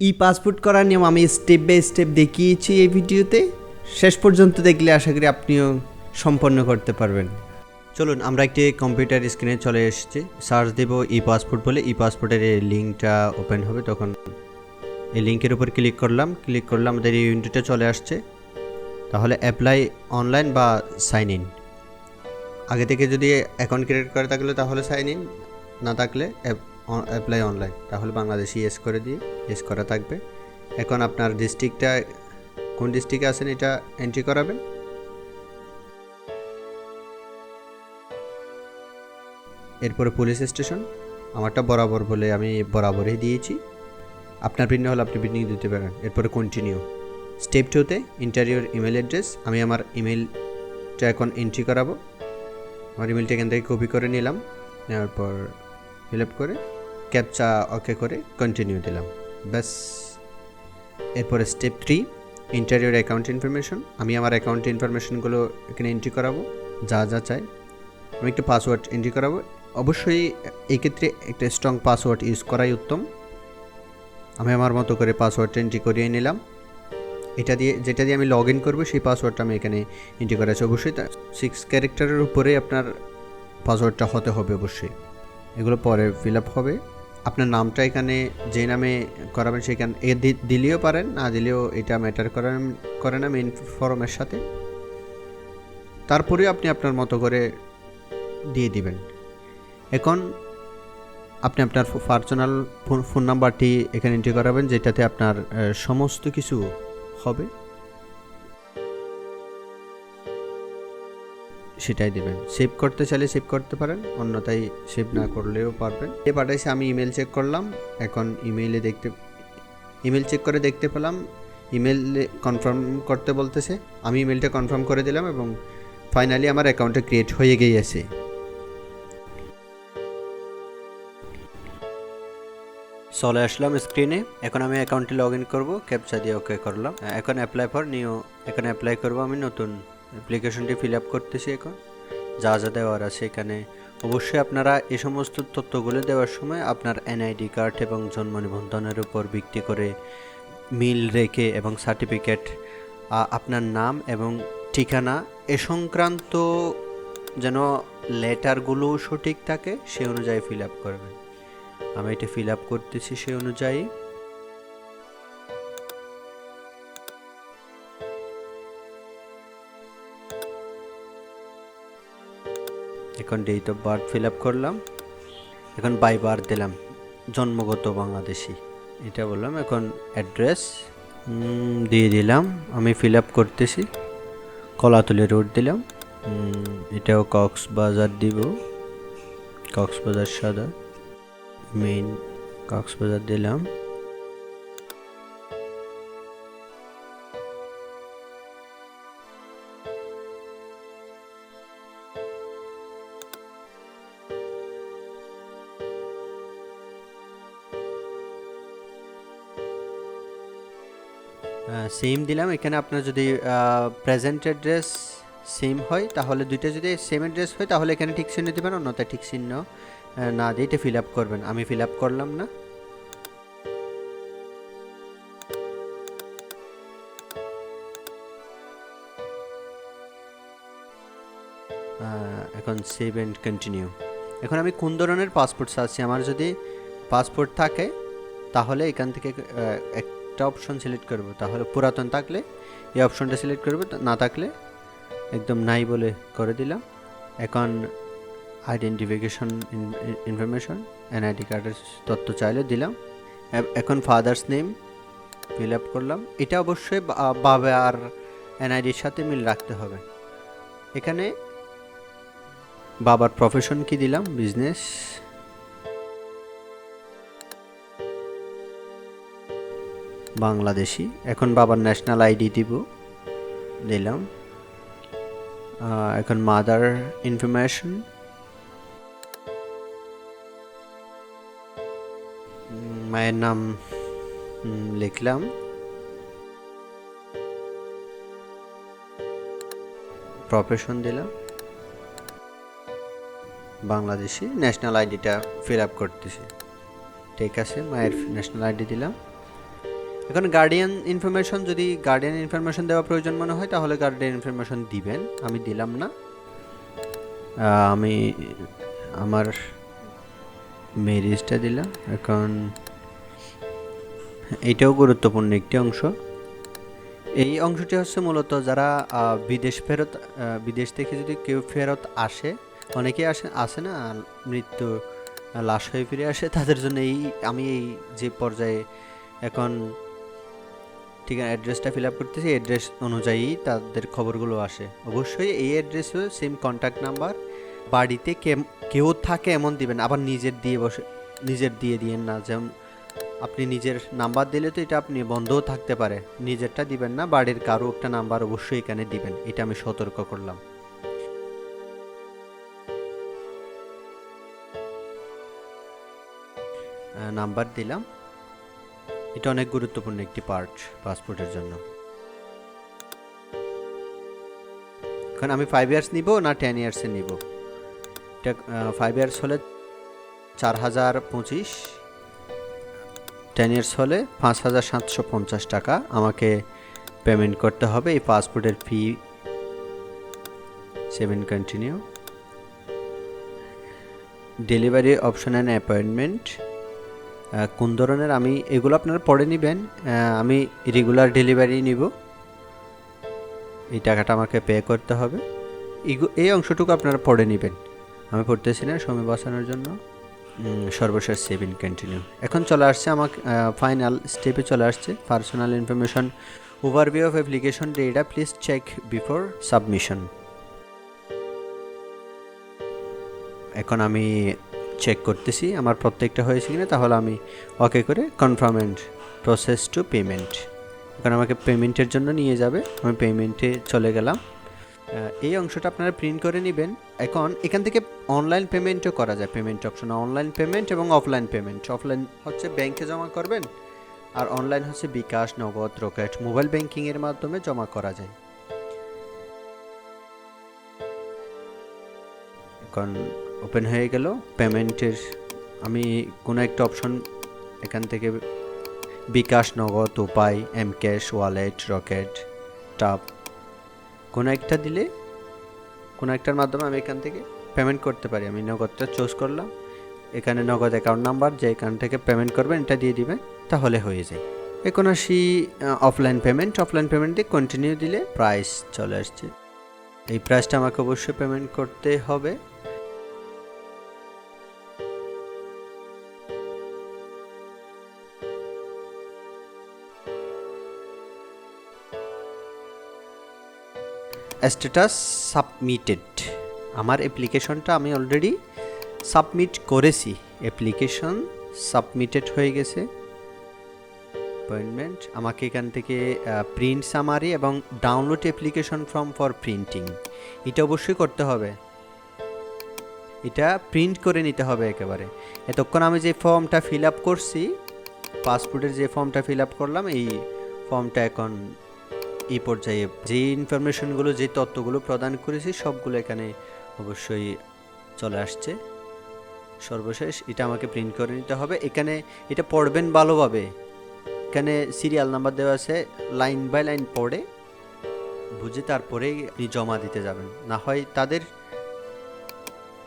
ই passport করার নিয়ম আমি স্টেপ বাই স্টেপ দেখিয়েছি এই ভিডিওতে। শেষ পর্যন্ত দেখলে আশা করি আপনিও সম্পন্ন করতে পারবেন। চলুন, আমরা একটি কম্পিউটার স্ক্রিনে চলে এসেছি। সার্চ দেব ই পাসপোর্ট বলে। ই পাসপোর্টের এই লিঙ্কটা ওপেন হবে তখন। এই লিঙ্কের উপর ক্লিক করলাম। ক্লিক করলে আমাদের এই উইন্ডোটা চলে আসছে। তাহলে অ্যাপ্লাই অনলাইন বা সাইন ইন। আগে থেকে যদি অ্যাকাউন্ট ক্রিয়েট করে থাকলে তাহলে সাইন ইন, না থাকলে অ্যাপ্লাই অনলাইন তাহলে বাংলাদেশি ইয়েস করে দিয়ে ইয়েস করা থাকবে। এখন আপনার ডিস্ট্রিক্টটা কোন ডিস্ট্রিক্টে আছেন এটা এন্ট্রি করাবেন। এরপরে পুলিশ স্টেশন আমারটা বরাবর বলে আমি বরাবরই দিয়েছি। আপনার ভিন্ন হলে আপনি ভিন্ন দিতে পারেন। এরপরে কন্টিনিউ স্টেপ টুতে ইন্টারভিউর ইমেল অ্যাড্রেস আমি আমার ইমেলটা এখন এন্ট্রি করাবো। আমার ইমেলটা এখান থেকে কপি করে নিলাম। নেওয়ার পর ফিল আপ করে ক্যাপচা ওকে করে কন্টিনিউ দিলাম ব্যাস এরপরে স্টেপ থ্রি ইন্টারভিউর অ্যাকাউন্ট ইনফরমেশন আমি আমার অ্যাকাউন্ট ইনফরমেশনগুলো এখানে এন্ট্রি করাবো যা যা চাই আমি একটা পাসওয়ার্ড এন্ট্রি করাবো অবশ্যই এই ক্ষেত্রে একটা স্ট্রং পাসওয়ার্ড ইউজ করাই উত্তম আমি আমার মতো করে পাসওয়ার্ডটা এন্ট্রি করিয়ে নিলাম এটা দিয়ে যেটা দিয়ে আমি লগ ইন করব সেই পাসওয়ার্ডটা আমি এখানে এন্ট্রি করা আছে অবশ্যই সিক্স ক্যারেক্টারের উপরে আপনার পাসওয়ার্ডটা হতে হবে অবশ্যই এগুলো পরে ফিল আপ হবে আপনার নামটা এখানে যে নামে করাবেন সেখানে এ দিলেও পারেন, না দিলেও এটা ম্যাটার করেন করে না মেইন ফর্মের সাথে। তারপরে আপনি আপনার মতো করে দিয়ে দিবেন। এখন আপনি আপনার পার্সোনাল ফোন নাম্বারটি এখানে এন্ট্রি করাবেন, যেটাতে আপনার সমস্ত কিছু হবে। সেটাই দিবেন। সেভ করতে চাইলে সেভ করতে পারেন, অন্যথায় সেভ না করলেও পারবেন। এ পাঠাইছে, আমি ইমেল চেক করলাম, এখন ইমেইলে দেখতে ইমেল চেক করে দেখতে পেলাম ইমেলে কনফার্ম করতে বলতেছে, আমি ইমেলটা কনফার্ম করে দিলাম এবং ফাইনালি আমার অ্যাকাউন্টে ক্রিয়েট হয়ে গিয়েছে। চলে আসলাম স্ক্রিনে এখন আমি অ্যাকাউন্টে লগ ইন করব ক্যাপচা দিয়ে ওকে করলাম। এখন অ্যাপ্লাই ফর নিউ এখন অ্যাপ্লাই করব আমি নতুন। অ্যাপ্লিকেশনটি ফিল আপ করতেছি এখন। যা যা দেওয়ার আছে এখানে। অবশ্যই আপনারা এই সমস্ত তথ্যগুলো দেওয়ার সময় আপনার এনআইডি কার্ড এবং জন্ম নিবন্ধনের উপর ভিত্তি করে মিল রেখে এবং সার্টিফিকেট আপনার নাম এবং ঠিকানা এ সংক্রান্ত যেন লেটারগুলো সঠিক থাকে সে অনুযায়ী ফিল আপ করবেন। আমি এটা ফিল আপ করতেছি সেই অনুযায়ী। এখন date of birth fill up করলাম। এখন বাই বার্থ দিলাম। জন্মগত বাংলাদেশি। এটা বললাম, এখন অ্যাড্রেস দিয়ে দিলাম। আমি ফিল আপ করতেছি। কলাতলি রোড দিলাম। এটাও কক্সবাজার দিব। কক্সবাজার সাদা। মেইন কক্সবাজার দিলাম। সেম দিলাম। এখানে আপনার যদি প্রেজেন্ট অ্যাড্রেস সেম হয়, তাহলে দুইটা যদি সেম অ্যাড্রেস হয়, তাহলে এখানে ঠিক চিহ্ন দেবেন, অন্যথায় ঠিক চিহ্ন না দিয়ে এটা ফিল আপ করবেন। আমি ফিল আপ করলাম না। এখন সেভ অ্যান্ড কন্টিনিউ এখন আমি কোন ধরনের পাসপোর্ট চাচ্ছি? আমার যদি পাসপোর্ট থাকে, তাহলে এখান থেকে একটা অপশন সিলেক্ট করব। তাহলে পুরাতন থাকলে এই অপশনটা সিলেক্ট করব না থাকলে একদম নাই বলে করে দিলাম। এখন আইডেন্টিফিকেশন ইনফরমেশন এনআইডি কার্ডের তথ্য চাইলে দিলাম। এখন ফাদার্স নেম ফিল আপ করলাম। এটা অবশ্যই বাবা আর এনআইডির সাথে মিল রাখতে হবে। এখানে বাবার প্রফেশন কি দিলাম? বিজনেস বাংলাদেশি। এখন বাবার ন্যাশনাল আইডি দিব, দিলাম। এখন মাদার ইনফরমেশন মায়ের নাম লিখলাম। প্রফেশন দিলাম। বাংলাদেশি ন্যাশনাল আইডিটা ফিল আপ করতেছি। ঠিক আছে, মায়ের ন্যাশনাল আইডি দিলাম। এখন গার্ডিয়ান ইনফরমেশন যদি গার্ডিয়ান ইনফরমেশন দেওয়া প্রয়োজন মনে হয়, তাহলে গার্ডিয়ান ইনফরমেশন দিবেন। আমি দিলাম না। আমি আমার মেরিজটা দিলাম। এখন এটাও গুরুত্বপূর্ণ একটি অংশ। এই অংশটি হচ্ছে মূলত যারা বিদেশ ফেরত বিদেশ থেকে যদি কেউ ফেরত আসে, অনেকেই আসে আসে না মৃত্যু লাশ হয়ে ফিরে আসে, তাদের জন্য এই, আমি এই যে পর্যায়ে এখন ঠিক আছে অ্যাড্রেসটা ফিল আপ করতেছি অ্যাড্রেস অনুযায়ী তাদের খবরগুলো আসে। অবশ্যই এই অ্যাড্রেসও সেম কন্ট্যাক্ট নাম্বার বাড়িতে কেউ থাকে এমন দিবেন, আবার নিজের দিয়ে বসে, নিজের দিয়ে দিয়েন না। যেমন আপনি নিজের নাম্বার দিলে তো এটা আপনি বন্ধও থাকতে পারে, নিজেরটা দিবেন না, বাড়ির কারও একটা নাম্বার অবশ্যই এখানে দিবেন, এটা আমি সতর্ক করলাম। নাম্বার দিলাম এটা অনেক গুরুত্বপূর্ণ একটি পার্ট পাসপোর্টের জন্য। এখন আমি ফাইভ ইয়ার্স নিব না টেন ইয়ার্সে নিব? এটা ফাইভ ইয়ার্স হলে চার হাজার পঁচিশ টেন ইয়ার্স হলে পাঁচ হাজার সাতশো পঞ্চাশ টাকা আমাকে পেমেন্ট করতে হবে। এই পাসপোর্টের fee seven continue delivery option and appointment কোন ধরনের আমি এগুলো আপনারা পরে নেবেন। আমি রেগুলার ডেলিভারি নিব। এই টাকাটা আমাকে পে করতে হবে। এই অংশটুকু আপনারা পড়ে নেবেন। আমি পড়তেছি না, সময় বাঁচানোর জন্য। সর্বশেষ সেভিং কন্টিনিউ এখন চলে আসছে আমাকে ফাইনাল স্টেপে চলে আসছে। Personal information overview of application data please check before submission এখন আমি চেক করতেছি, আমার প্রত্যেকটা হয়েছে কিনা, তাহলে আমি ওকে করে confirm confirmed process to payment এখন আমাকে পেমেন্টের জন্য নিয়ে যাবে, আমি পেমেন্টে চলে গেলাম। এই অংশটা আপনারা প্রিন্ট করে নেবেন। এখন এখান থেকে অনলাইন পেমেন্টও করা যায় পেমেন্ট অপশন অনলাইন পেমেন্ট এবং অফলাইন পেমেন্ট অফলাইন হচ্ছে ব্যাংকে জমা করবেন, আর অনলাইন হচ্ছে বিকাশ, নগদ, রকেট মোবাইল ব্যাংকিংয়ের মাধ্যমে জমা করা যায়। এখন ওপেন হয়ে গেল পেমেন্টের আমি কোনো একটা অপশন এখান থেকে বিকাশ নগদ, উপায় এম ক্যাশ ওয়ালেট রকেট টাপ কোনো একটা দিলে, কোনো একটার মাধ্যমে আমি এখান থেকে পেমেন্ট করতে পারি। আমি নগদটা চুজ করলাম, এখানে নগদ অ্যাকাউন্ট নাম্বার যে এখান থেকে পেমেন্ট করবেন, এটা দিয়ে দিবেন, তাহলে হয়ে যায়। এখন আসি offline payment offline payment continue দিলে প্রাইস চলে আসছে। এই প্রাইসটা আমাকে অবশ্যই পেমেন্ট করতে হবে। স্ট্যাটাস সাবমিটেড আমার অ্যাপ্লিকেশনটা আমি অলরেডি সাবমিট করেছি। অ্যাপ্লিকেশন সাবমিটেড হয়ে গেছে। অ্যাপয়েন্টমেন্ট আমাকে এখান থেকে প্রিন্ট সামারি এবং download application form for printing এটা অবশ্যই করতে হবে। এটা প্রিন্ট করে নিতে হবে একেবারে। এতক্ষণ আমি যে ফর্মটা ফিল আপ করছি পাসপোর্টের যে ফর্মটা ফিল আপ করলাম, এই ফর্মটা এখন এই পর্যায়ে যে ইনফরমেশনগুলো যে তত্ত্বগুলো প্রদান করেছি, সবগুলো এখানে অবশ্যই চলে আসছে। সর্বশেষ, এটা আমাকে প্রিন্ট করে নিতে হবে। এখানে এটা পড়বেন ভালোভাবে। এখানে সিরিয়াল নাম্বার দেওয়া আছে লাইন বাই লাইন পড়ে, বুঝে তারপরেই আপনি জমা দিতে যাবেন। না হয় তাদের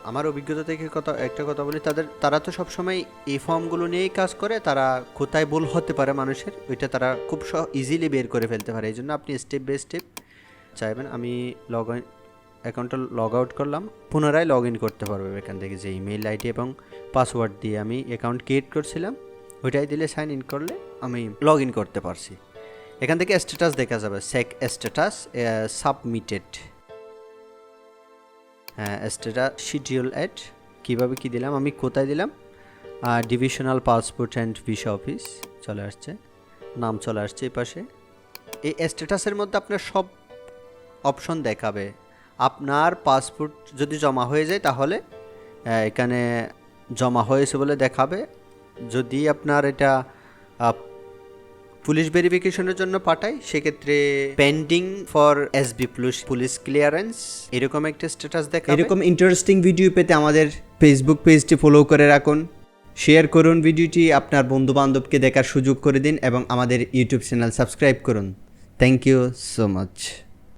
আমার অভিজ্ঞতা থেকে কথা, একটা কথা বলি, তাদের, তারা তো সবসময় এই ফর্মগুলো নিয়েই কাজ করে, তারা কোথায় ভুল হতে পারে মানুষের, ওইটা তারা খুব ইজিলি বের করে ফেলতে পারে। এই জন্য আপনি স্টেপ বাই স্টেপ চাইবেন, আমি লগ ইন অ্যাকাউন্টটা লগ আউট করলাম, পুনরায় লগ ইন করতে পারবে এখান থেকে যে ইমেল আইডি এবং পাসওয়ার্ড দিয়ে আমি অ্যাকাউন্ট ক্রিয়েট করছিলাম, ওইটাই দিলে সাইন ইন করলে আমি লগ ইন করতে পারছি। এখান থেকে স্ট্যাটাস দেখা যাবে check status submitted status schedule add কীভাবে কী দিলাম? আমি কোথায় দিলাম? Divisional passport and visa office চলে আসছে। নাম চলে আসছে এই পাশে। এই স্ট্যাটাসের মধ্যে আপনার সব অপশন দেখাবে। আপনার পাসপোর্ট যদি জমা হয়ে যায় তাহলে এখানে জমা হয়েছে বলে দেখাবে। যদি আপনার এটা পুলিশ ভেরিফিকেশনের জন্য পাঠাই, সেক্ষেত্রে pending for SB police police clearance এরকম একটা স্ট্যাটাস দেখা এরকম ইন্টারেস্টিং ভিডিও পেতে আমাদের ফেসবুক পেজটি ফলো করে রাখুন। শেয়ার করুন ভিডিওটি আপনার বন্ধুবান্ধবকে দেখার সুযোগ করে দিন এবং আমাদের ইউটিউব চ্যানেল সাবস্ক্রাইব করুন। Thank you so much